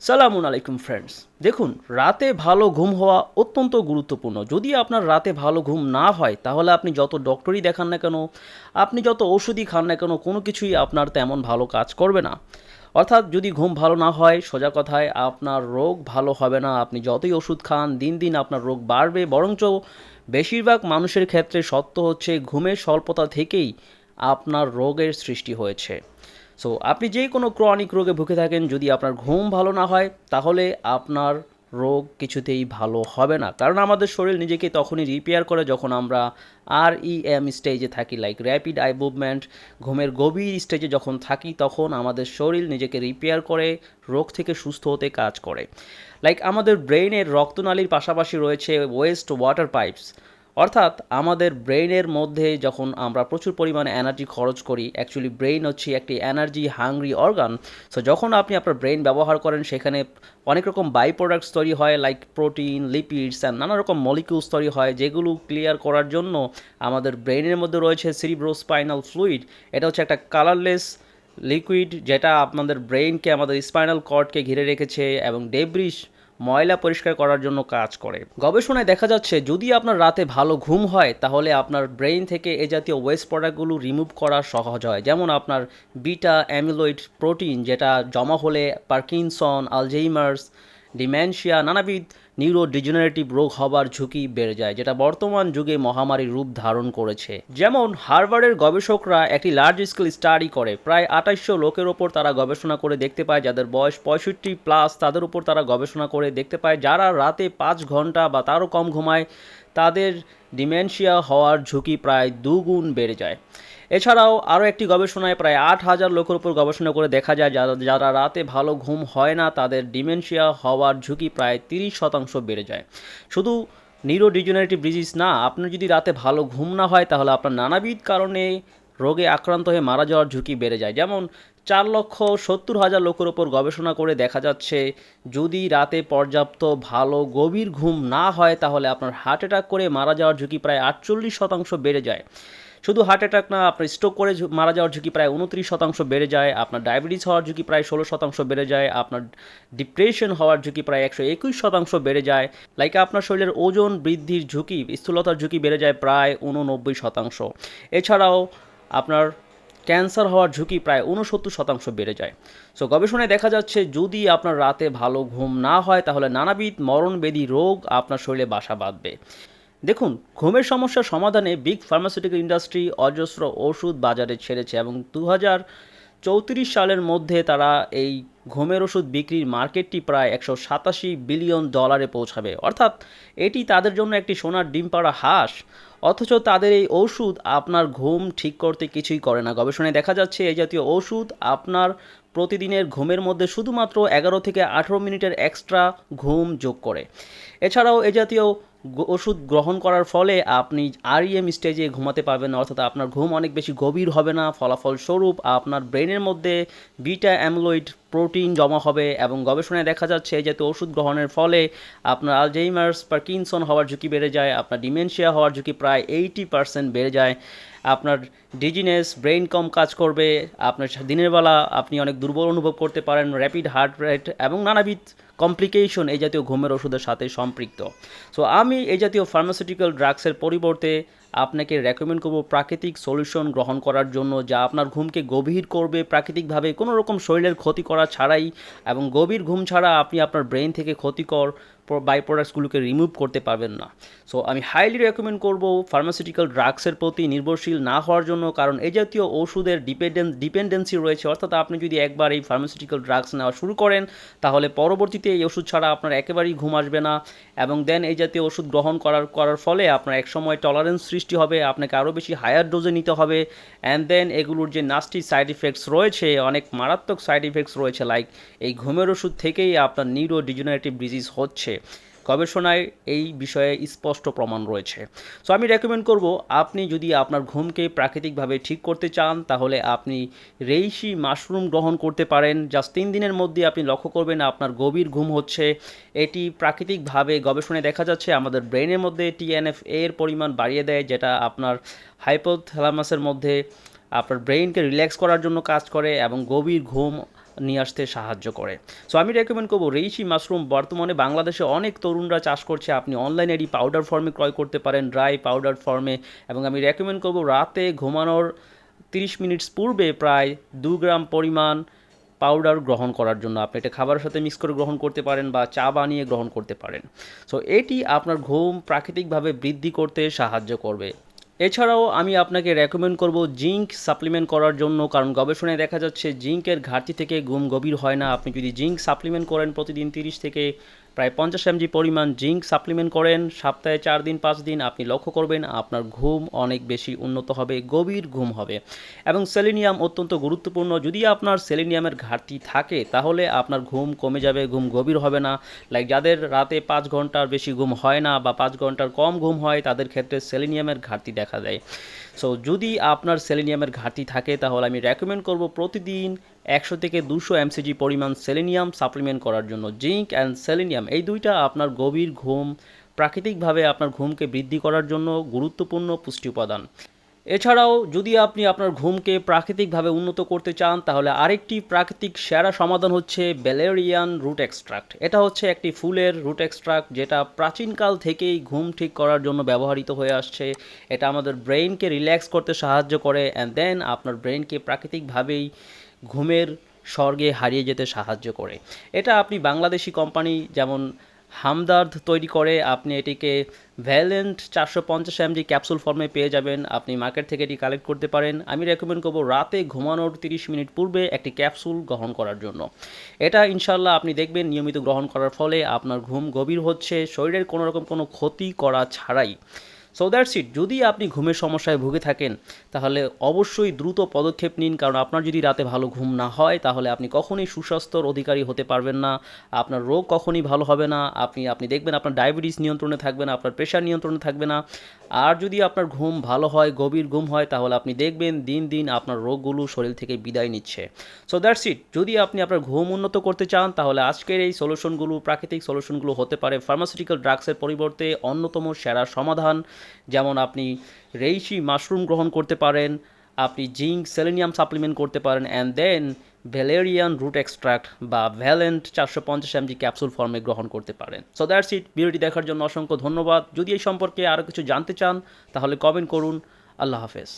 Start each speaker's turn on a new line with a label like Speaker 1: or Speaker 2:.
Speaker 1: সালামুন আলাইকুম ফ্রেন্ডস দেখুন, রাতে ভালো ঘুম হওয়া অত্যন্ত গুরুত্বপূর্ণ। যদি আপনার রাতে ভালো ঘুম না হয়, তাহলে আপনি যত ডক্টরই দেখান না কেন, আপনি যত ওষুধই খান না কেন, কোনো কিছুই আপনার তেমন ভালো কাজ করবে না। অর্থাৎ যদি ঘুম ভালো না হয়, সোজা কথায় আপনার রোগ ভালো হবে না। আপনি যতই ওষুধ খান, দিন দিন আপনার রোগ বাড়বে। বরঞ্চ বেশিরভাগ মানুষের ক্ষেত্রে সত্য হচ্ছে, ঘুমের স্বল্পতা থেকেই আপনার রোগের সৃষ্টি হয়েছে। সো আপনি যে কোনো ক্রনিক রোগে ভুগে থাকেন, যদি আপনার ঘুম ভালো না হয়, তাহলে আপনার রোগ কিছুতেই ভালো হবে না। কারণ আমাদের শরীর নিজেকে তখনই রিপেয়ার করে যখন আমরা আর ই এম স্টেজে থাকি লাইক র্যাপিড আই মুভমেন্ট ঘুমের গভীর স্টেজে যখন থাকি, তখন আমাদের শরীর নিজেকে রিপেয়ার করে, রোগ থেকে সুস্থ হতে কাজ করে। লাইক আমাদের ব্রেইনের রক্তনালীর পাশাপাশি রয়েছে ওয়েস্ট ওয়াটার পাইপস অর্থাৎ আমাদের ব্রেইনের মধ্যে যখন আমরা প্রচুর পরিমাণে এনার্জি খরচ করি অ্যাকচুয়ালি ব্রেইন হচ্ছে একটি এনার্জি হাংরি অর্গান সো যখন আপনি আপনার ব্রেইন ব্যবহার করেন, সেখানে অনেক রকম বাই প্রোডাক্টস তৈরি হয় লাইক প্রোটিন লিপিডস অ্যান্ড নানা রকম মলিকিউলস তৈরি হয়, যেগুলো ক্লিয়ার করার জন্য আমাদের ব্রেইনের মধ্যে রয়েছে সিরিব্রোস্পাইনাল ফ্লুইড এটা হচ্ছে একটা কালারলেস লিকুইড যেটা আপনাদের ব্রেইনকে আমাদের স্পাইনাল কর্ডকে ঘিরে রেখেছে এবং ডেব্রিশ ময়লা পরিষ্কার করার জন্য কাজ করে। গবেষণায় দেখা যাচ্ছে, যদি আপনার রাতে ভালো ঘুম হয়, তাহলে আপনার ব্রেইন থেকে এ জাতীয় ওয়েস্ট প্রোডাক্টগুলো রিমুভ করা সহজ হয়। যেমন আপনার বিটা অ্যামিলয়েড প্রোটিন যেটা জমা হলে পার্কিনসন আলজেইমার্স ডিমেনশিয়া নানাবিধ নিউরো ডিজেনারেটিভ রোগ হবার ঝুঁকি বেড়ে যায়, যেটা বর্তমান যুগে মহামারীর রূপ ধারণ করেছে। যেমন, হার্ভার্ডের গবেষকরা একটি লার্জ স্কেল স্টাডি করে, প্রায় আঠাইশশো লোকের ওপর তারা গবেষণা করে দেখতে পায়, যাদের বয়স পঁয়ষট্টি প্লাস তাদের উপর তারা গবেষণা করে দেখতে পায়, যারা রাতে পাঁচ ঘণ্টা বা তারও কম ঘুমায়, তাদের ডিমেনশিয়া হওয়ার ঝুঁকি প্রায় দুগুণ বেড়ে যায়। এছাড়াও আরও একটি গবেষণায় প্রায় আট হাজার লোকের উপর গবেষণা করে দেখা যায়, যারা যারা রাতে ভালো ঘুম হয় না, তাদের ডিমেনশিয়া হওয়ার ঝুঁকি প্রায় তিরিশ শতাংশ বেড়ে যায়। শুধু নিউরো ডিজেনারেটিভ ডিজিজ না, আপনার যদি রাতে ভালো ঘুম না হয়, তাহলে আপনার নানাবিধ কারণে রোগে আক্রান্ত হয়ে মারা যাওয়ার ঝুঁকি বেড়ে যায়। যেমন চার লক্ষ সত্তর হাজার লোকের ওপর গবেষণা করে দেখা যাচ্ছে, যদি রাতে পর্যাপ্ত ভালো গভীর ঘুম না হয়, তাহলে আপনার হার্ট অ্যাটাক করে মারা যাওয়ার ঝুঁকি প্রায় আটচল্লিশ শতাংশ বেড়ে যায়। শুধু হার্ট অ্যাটাক না, আপনার স্ট্রোক করে মারা যাওয়ার ঝুঁকি প্রায় উনত্রিশ শতাংশ বেড়ে যায়, আপনার ডায়াবেটিস হওয়ার ঝুঁকি প্রায় ষোলো শতাংশ বেড়ে যায়, আপনার ডিপ্রেশন হওয়ার ঝুঁকি প্রায় একশো একুশ শতাংশ বেড়ে যায়। লাইক আপনার শরীরের ওজন বৃদ্ধির ঝুঁকি, স্থূলতার ঝুঁকি বেড়ে যায় প্রায় উননব্বই শতাংশ। এছাড়াও আপনার ক্যান্সার হওয়ার ঝুঁকি প্রায় উনসত্তর শতাংশ বেড়ে যায়। সো গবেষণায় দেখা যাচ্ছে যদি আপনার রাতে ভালো ঘুম না হয়, তাহলে নানাবিধ মরণবেদী রোগ আপনার শরীরে বাসা বাঁধবে। দেখুন, ঘুমের সমস্যার সমাধানে বিগ ফার্মাসিউটিক্যাল ইন্ডাস্ট্রি অজস্র ওষুধ বাজারে ছেড়েছে এবং দু হাজার চৌত্রিশ সালের মধ্যে তারা এই ঘুমের ওষুধ বিক্রির মার্কেটটি প্রায় একশো সাতাশি বিলিয়ন ডলারে পৌঁছাবে। অর্থাৎ এটি তাদের জন্য একটি সোনার ডিম পাড়া হাঁস, অথচ তাদের এই ওষুধ আপনার ঘুম ঠিক করতে কিছুই করে না। গবেষণায় দেখা যাচ্ছে, এই জাতীয় ওষুধ আপনার প্রতিদিনের ঘুমের মধ্যে শুধুমাত্র এগারো থেকে আঠেরো মিনিটের এক্সট্রা ঘুম যোগ করে। এছাড়াও এ জাতীয় ওষুধ গ্রহণ করার ফলে আপনি আরইএম স্টেজে ঘুমাতে পারবেন না। অর্থাৎ আপনার ঘুম অনেক বেশি গভীর হবে না। ফলাফল স্বরূপ আপনার ব্রেনের মধ্যে বিটা অ্যামলয়েড প্রোটিন জমা হবে এবং গবেষণায় দেখা যাচ্ছে জাতীয় ওষুধ গ্রহণের ফলে আপনার আলজেইমার্স, পার্কিনসন হওয়ার ঝুঁকি বেড়ে যায়, আপনার ডিমেনশিয়া হওয়ার ঝুঁকি প্রায় এইটি পার্সেন্ট বেড়ে যায়, আপনার ডিজিনেস ব্রেইন কম কাজ করবে, আপনার দিনের বেলা আপনি অনেক দুর্বল অনুভব করতে পারেন র্যাপিড হার্ট রেট এবং নানাবিধ কমপ্লিকেশন এই জাতীয় ঘুমের ওষুধের সাথে সম্পৃক্ত। সো আমি এই জাতীয় ফার্মাসিউটিক্যাল ড্রাগসের পরিবর্তে আপনাকে রেকমেন্ড করব প্রাকৃতিক সলিউশন গ্রহণ করার জন্য, যা আপনার ঘুমকে গভীর করবে প্রাকৃতিকভাবে। কোনো রকম শরীরের ক্ষতি করা ছাড়াই এবং গভীর ঘুম ছাড়া আপনি আপনার ব্রেন থেকে ক্ষতিকর বাই প্রোডাক্টসগুলোকে রিমুভ করতে পারবেন না। সো আমি হাইলি রেকমেন্ড করব ফার্মাসিউটিক্যাল ড্রাগসের প্রতি নির্ভরশীল না হওয়ার জন্য, কারণ এই জাতীয় ওষুধের ডিপেন্ডেন্স ডিপেন্ডেন্সি রয়েছে। অর্থাৎ আপনি যদি একবার এই ফার্মাসিউটিক্যাল ড্রাগস নেওয়া শুরু করেন, তাহলে পরবর্তীতে এই ওষুধ ছাড়া আপনার একেবারেই ঘুম আসবে না এবং দেন এই জাতীয় ওষুধ গ্রহণ করার করার ফলে আপনার একসময় টলারেন্স সৃষ্টি হবে, আপনাকে আরও বেশি হায়ার ডোজে নিতে হবে। অ্যান্ড দেন এগুলোর যে নাস্টি সাইড ইফেক্টস রয়েছে, অনেক মারাত্মক সাইড ইফেক্টস রয়েছে লাইক এই ঘুমের ওষুধ থেকেই আপনার নিউরো ডিজেনারেটিভ ডিজিজ হচ্ছে। গবেষণায় এই বিষয়ে স্পষ্ট প্রমাণ রয়েছে। সো আমি রেকমেন্ড করব, আপনি যদি আপনার ঘুমকে প্রাকৃতিকভাবে ঠিক করতে চান, তাহলে আপনি রেইশি মাশরুম গ্রহণ করতে পারেন। জাস্ট তিন দিনের মধ্যে আপনি লক্ষ্য করবেন আপনার গভীর ঘুম হচ্ছে। এটি প্রাকৃতিকভাবে গবেষণায় দেখা যাচ্ছে, আমাদের ব্রেনের মধ্যে টিএনএফ এর পরিমাণ বাড়িয়ে দেয়, যেটা আপনার হাইপোথ্যালামাসের মধ্যে আপনার ব্রেইনকে রিল্যাক্স করার জন্য কাজ করে এবং গভীর ঘুম নিয়ে আসতে সাহায্য করে। সো আমি রেকমেন্ড করব রেইশি মাশরুম বর্তমানে বাংলাদেশে অনেক তরুণরা চাষ করছে। আপনি অনলাইনে এটি পাউডার ফর্মে ক্রয় করতে পারেন ড্রাই পাউডার ফর্মে এবং আমি রেকমেন্ড করব রাতে ঘুমানোর তিরিশ মিনিটস পূর্বে প্রায় দু গ্রাম পরিমাণ পাউডার গ্রহণ করার জন্য। আপনি এটা খাবারের সাথে মিক্স করে গ্রহণ করতে পারেন বা চা বানিয়ে গ্রহণ করতে পারেন। সো এটি আপনার ঘুম প্রাকৃতিকভাবে বৃদ্ধি করতে সাহায্য করবে। এছাড়াও আমি আপনাকে রেকমেন্ড করব জিঙ্ক সাপ্লিমেন্ট করার জন্য, কারণ গবেষণায় দেখা যাচ্ছে জিঙ্কের ঘাটতি থেকে ঘুম গভীর হয় না। আপনি যদি জিঙ্ক সাপ্লিমেন্ট করেন প্রতিদিন তিরিশ থেকে প্রায় পঞ্চাশ এমজি পরিমাণ জিঙ্ক সাপ্লিমেন্ট করেন। সপ্তাহে চার দিন, পাঁচ দিন আপনি লক্ষ্য করবেন আপনার ঘুম অনেক বেশি উন্নত হবে, গভীর ঘুম হবে। এবং সেলিনিয়াম অত্যন্ত গুরুত্বপূর্ণ। যদি আপনার সেলিনিয়ামের ঘাটতি থাকে, তাহলে আপনার ঘুম কমে যাবে, ঘুম গভীর হবে না। লাইক যাদের রাতে পাঁচ ঘণ্টার বেশি ঘুম হয় না বা পাঁচ ঘণ্টার কম ঘুম হয়, তাদের ক্ষেত্রে সেলিনিয়ামের ঘাটতি দেখা দেয়। সো যদি আপনার সেলিনিয়ামের ঘাটতি থাকে, তাহলে আমি রেকমেন্ড করব প্রতিদিন একশো থেকে দুশো এমসিজি পরিমাণ সেলেনিয়াম সাপ্লিমেন্ট করার জন্য জিঙ্ক অ্যান্ড সেলেনিয়াম, এই দুইটা আপনার গভীর ঘুম, প্রাকৃতিকভাবে আপনার ঘুমকে বৃদ্ধি করার জন্য গুরুত্বপূর্ণ পুষ্টি উপাদান। এছাড়াও যদি আপনি আপনার ঘুমকে প্রাকৃতিকভাবে উন্নত করতে চান, তাহলে আরেকটি প্রাকৃতিক সেরা সমাধান হচ্ছে ব্যালেরিয়ান রুট এক্সট্রাক্ট। এটা হচ্ছে একটি ফুলের রুট এক্সট্রাক্ট, যেটা প্রাচীনকাল থেকেই ঘুম ঠিক করার জন্য ব্যবহৃত হয়ে আসছে। এটা আমাদের ব্রেইনকে রিল্যাক্স করতে সাহায্য করে অ্যান্ড দেন আপনার ব্রেইনকে প্রাকৃতিকভাবেই ঘুমের স্বর্গে হারিয়ে যেতে সাহায্য করে। এটা আপনি বাংলাদেশি কোম্পানি যেমন হামদার্দ তৈরি করে, আপনি এটিকে ভ্যালেন্ট চারশো পঞ্চাশ এমজি ক্যাপসুল ফর্মে পেয়ে যাবেন। আপনি মার্কেট থেকে এটি কালেক্ট করতে পারেন। আমি রেকমেন্ড করব রাতে ঘুমানোর তিরিশ মিনিট পূর্বে একটি ক্যাপসুল গ্রহণ করার জন্য। এটা ইনশাল্লাহ আপনি দেখবেন নিয়মিত গ্রহণ করার ফলে আপনার ঘুম গভীর হচ্ছে, শরীরের কোনো রকম কোনো ক্ষতি করা ছাড়াই। সো দ্যাটস ইট যদি আপনি ঘুমের সমস্যায় ভুগে থাকেন, তাহলে অবশ্যই দ্রুত পদক্ষেপ নিন। কারণ আপনার যদি রাতে ভালো ঘুম না হয়, তাহলে আপনি কখনোই সুস্বাস্থ্যর অধিকারী হতে পারবেন না। আপনার রোগ কখনই ভালো হবে না। আপনি আপনি দেখবেন আপনার ডায়াবেটিস নিয়ন্ত্রণে থাকবে না, আপনার প্রেশার নিয়ন্ত্রণে থাকবে না। আর যদি আপনার ঘুম ভালো হয়, গভীর ঘুম হয়, তাহলে আপনি দেখবেন দিন দিন আপনার রোগগুলো শরীর থেকে বিদায় নিচ্ছে। সো দ্যাটস ইট যদি আপনি আপনার ঘুম উন্নত করতে চান, তাহলে আজকের এই সলিউশনগুলো প্রাকৃতিক সলিউশনগুলো হতে পারে। ফার্মাসিউটিক্যাল ড্রাগসের পরিবর্তে অন্যতম সেরা সমাধান। যেমন আপনি রেইশি মাশরুম গ্রহণ করতে পারেন, আপনি জিঙ্ক সেলেনিয়াম সাপ্লিমেন্ট করতে পারেন and then valerian root extract বা ভ্যালেন্ট চারশো পঞ্চাশ এমজি ক্যাপসুল ফর্মে গ্রহণ করতে পারেন। সো দ্যাটস ইট ভিডিওটি দেখার জন্য অসংখ্য ধন্যবাদ। যদি এই সম্পর্কে আরও কিছু জানতে চান, তাহলে কমেন্ট করুন। আল্লাহ হাফেজ।